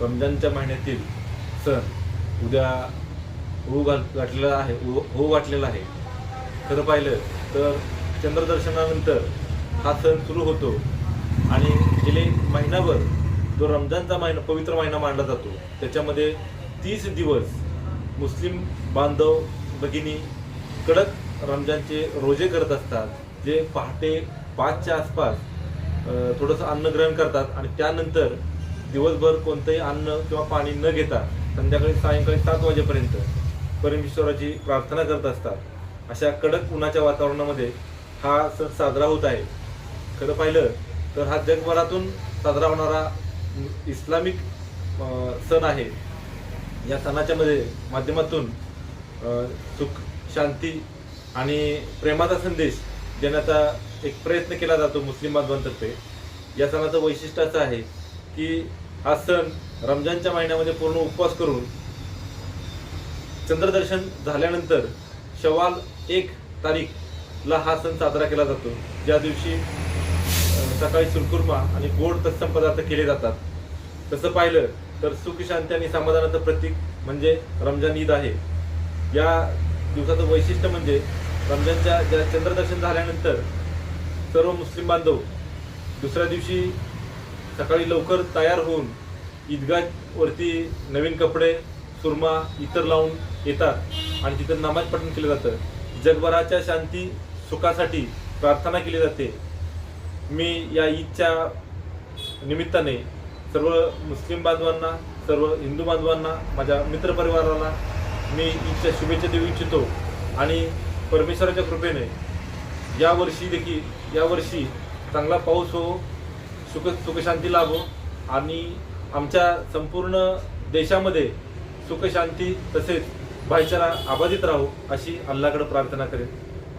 रमजानच्या महिन्यातील सण उद्या होऊ घाल गाठलेला आहे हो- होऊ गाठलेला आहे. खरं पाहिलं तर चंद्रदर्शनानंतर हा सण सुरू होतो. आणि गेले महिनाभर जो रमजानचा महिना पवित्र महिना मानला जातो त्याच्यामध्ये तीस दिवस मुस्लिम बांधव भगिनी कडक रमजानचे रोजे करत असतात जे पहाटे पाचच्या आसपास थोडंसं अन्न ग्रहण करतात आणि त्यानंतर दिवसभर कोणतंही अन्न किंवा पाणी न घेता संध्याकाळी सायंकाळी सात वाजेपर्यंत परमेश्वराची प्रार्थना करत असतात. अशा कडक उन्हाच्या वातावरणामध्ये हा सण साजरा होत आहे. खरं पाहिलं तर हा जगभरातून साजरा होणारा इस्लामिक सण आहे. या सणाच्या मध्ये माध्यमातून सुख शांती आणि प्रेमाचा संदेश देण्याचा एक प्रयत्न केला जातो मुस्लिम बांधवांतर्फे. या सणाचं वैशिष्ट्य असं आहे की हा सण रमजानच्या महिन्यामध्ये पूर्ण उपवास करून चंद्रदर्शन झाल्यानंतर शवाल एक तारीखला हा सण साजरा केला जातो. ज्या दिवशी सकाळी सुरकुर्मा आणि गोड तत्सम पदार्थ केले जातात. तसं पाहिलं तर सुख शांती आणि समाधानाचं प्रतीक म्हणजे रमजान ईद आहे. या दिवसाचं वैशिष्ट्य म्हणजे रमजानच्या ज्या चंद्रदर्शन झाल्यानंतर सर्व मुस्लिम बांधव दुसऱ्या दिवशी सकाळी लवकर तयार होऊन ईदगाहवरती नवीन कपडे सुरमा इतर लावून येतात आणि तिथं नमाज पठण केलं जातं. जगभराच्या शांती सुखासाठी प्रार्थना केली जाते. मी या ईदच्या निमित्ताने सर्व मुस्लिम बांधवांना सर्व हिंदू बांधवांना माझ्या मित्रपरिवाराला मी ईदच्या शुभेच्छा देऊ इच्छितो आणि परमेश्वराच्या कृपेने यावर्षी देखील यावर्षी चांगला पाऊस हो सुख सुखशांती लाभो आणि आमच्या संपूर्ण देशामध्ये सुखशांती तसेच भाईचारा आबाधित राहो अशी अल्लाकडे प्रार्थना करेन.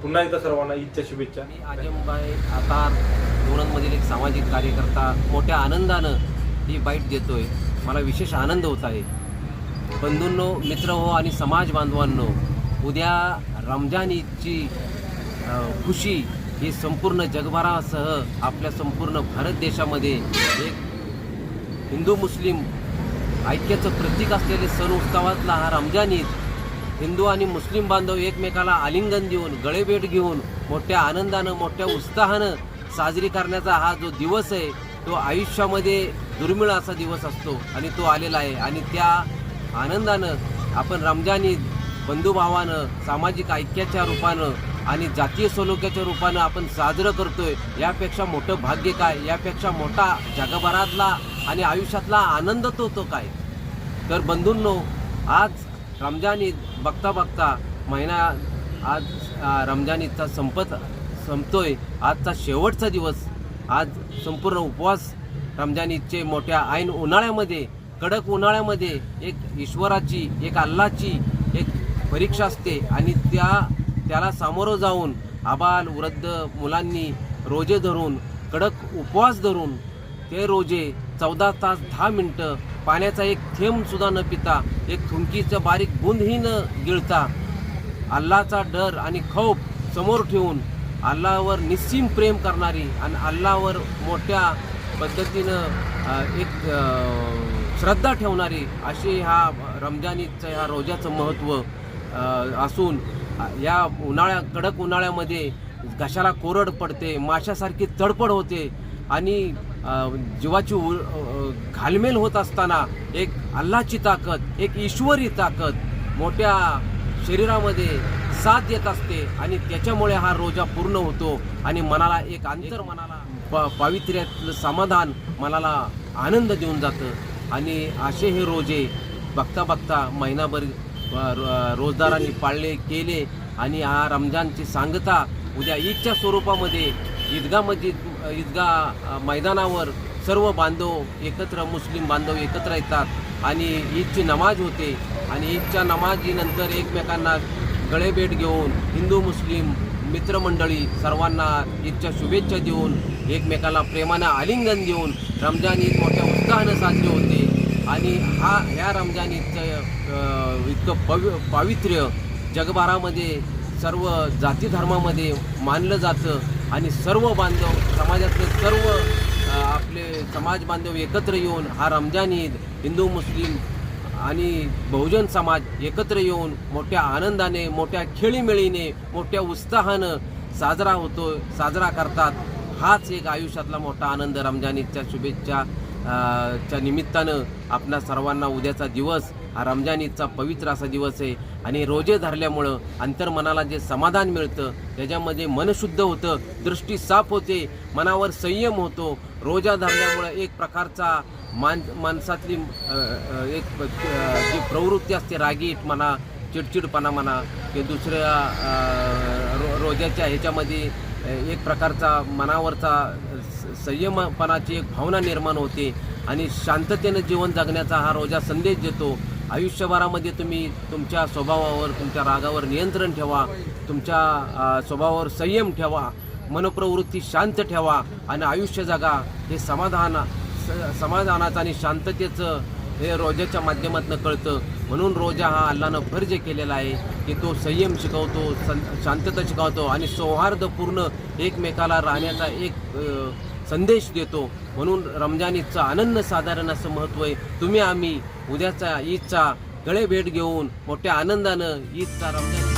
पुन्हा एकदा सर्वांना ईदच्या शुभेच्छा. मी आजमबाई आता धोरणमधील एक सामाजिक कार्यकर्ता मोठ्या आनंदानं ही बाईट देतोय. मला विशेष आनंद होत आहे. बंधूंनो मित्र हो आणि समाज बांधवांनो उद्या रमजान ईदची खुशी ही संपूर्ण जगभरासह आपल्या संपूर्ण भारत देशामध्ये एक हिंदू मुस्लिम ऐक्याचं प्रतीक असलेले सण उत्सवातला हा रमजान ईद हिंदू आणि मुस्लिम बांधव एकमेकाला आलिंगन देऊन गळेभेट घेऊन मोठ्या आनंदानं मोठ्या उत्साहानं साजरी करण्याचा हा जो दिवस आहे तो आयुष्यामध्ये दुर्मिळ असा दिवस असतो. आणि तो आलेला आहे. आणि त्या आनंदानं आपण रमजान ईद बंधुभावानं सामाजिक ऐक्याच्या रूपानं आणि जातीय सलोख्याच्या रूपानं आपण साजरं करतोय. यापेक्षा मोठं भाग्य काय? यापेक्षा मोठा जगभरातला आणि आयुष्यातला आनंद तो तो काय? तर बंधूंनो आज रमजान ईद बघता बघता महिना आज रमजान ईदचा संपत संपतोय. आजचा शेवटचा दिवस. आज संपूर्ण उपवास रमजान ईदचे मोठ्या ऐन उन्हाळ्यामध्ये कडक उन्हाळ्यामध्ये एक ईश्वराची एक अल्लाची एक परीक्षा असते. आणि त्या त्याला सामोरं जाऊन आबाल वृद्ध मुलांनी रोजे धरून कडक उपवास धरून ते रोजे चौदा तास दहा मिनटं पाण्याचा एक थेंबसुद्धा न पिता एक थुंकीचं बारीक बुंदही न गिळता अल्लाचा डर आणि खौफ समोर ठेवून अल्लावर निस्सीम प्रेम करणारी आणि अल्लावर मोठ्या पद्धतीनं एक श्रद्धा ठेवणारी अशी हा रमजानीचं ह्या रोजाचं महत्त्व असून या उन्हाळ्या कडक उन्हाळ्यामध्ये घशाला कोरड पडते माशासारखी तडपड होते आणि जीवाची घालमेल होत असताना एक अल्लाची ताकद एक ईश्वरी ताकद मोठ्या शरीरामध्ये साथ देत असते आणि त्याच्यामुळे हा रोजा पूर्ण होतो आणि मनाला एक अंतर मनाला प पावित्र्यातलं समाधान मनाला आनंद देऊन जातं. आणि असे हे रोजे बघता बघता महिनाभर रोजदारांनी पाळले केले आणि हा रमजानची सांगता उद्या ईदच्या स्वरूपामध्ये ईदगा मस्जिद ईदगा मैदानावर सर्व बांधव एकत्र मुस्लिम बांधव एकत्र येतात आणि ईदची नमाज होते आणि ईदच्या नमाजीनंतर एकमेकांना गळेभेट घेऊन हिंदू मुस्लिम मित्रमंडळी सर्वांना ईदच्या शुभेच्छा देऊन एकमेकाला प्रेमानं आलिंगन देऊन रमजान ईद मोठ्या उत्साहानं साजरी होते. आणि हा ह्या रमजान ईदचं इतकं पवि पावित्र्य जगभरामध्ये सर्व जाती धर्मामध्ये मानलं जातं. आणि सर्व बांधव समाजातले सर्व आपले समाज बांधव एकत्र येऊन हा रमजान ईद हिंदू मुस्लिम आणि बहुजन समाज एकत्र येऊन मोठ्या आनंदाने मोठ्या खेळीमेळीने मोठ्या उत्साहानं साजरा होतो साजरा करतात. हाच एक आयुष्यातला मोठा आनंद रमजान ईदच्या शुभेच्छा च्या निमित्तानं आपल्या सर्वांना उद्याचा दिवस हा रमजान ईदचा पवित्र असा दिवस आहे. आणि रोजे धरल्यामुळं अंतर्मनाला जे समाधान मिळतं त्याच्यामध्ये मन शुद्ध होतं दृष्टी साफ होते मनावर संयम होतो. रोजा धरल्यामुळं एक प्रकारचा मान माणसातली एक जी प्रवृत्ती असते रागीट म्हणा चिडचिडपणा म्हणा की दुसऱ्या रो रोजाच्या ह्याच्यामध्ये एक प्रकारचा मनावरचा स- संयमपणाची एक भावना निर्माण होते. आणि शांततेनं जीवन जगण्याचा हा रोजा संदेश देतो. आयुष्यभरामध्ये तुम्ही तुमच्या स्वभावावर तुमच्या रागावर नियंत्रण ठेवा तुमच्या स्वभावावर संयम ठेवा मनप्रवृत्ती शांत ठेवा आणि आयुष्य जगा. हे समाधान स- समाधानाचं आणि शांततेचं हे रोजाच्या माध्यमातून कळतं. म्हणून रोजा हा अल्लानं फर्ज केलेला आहे की तो संयम शिकवतो सं शांतता शिकवतो आणि सौहार्दपूर्ण एकमेकाला राहण्याचा एक संदेश देतो. म्हणून रमजान ईदचा आनंद साधारण असं महत्त्व आहे. तुम्ही आम्ही उद्याचा ईदचा गळे भेट घेऊन मोठ्या आनंदानं ईदचा रमजान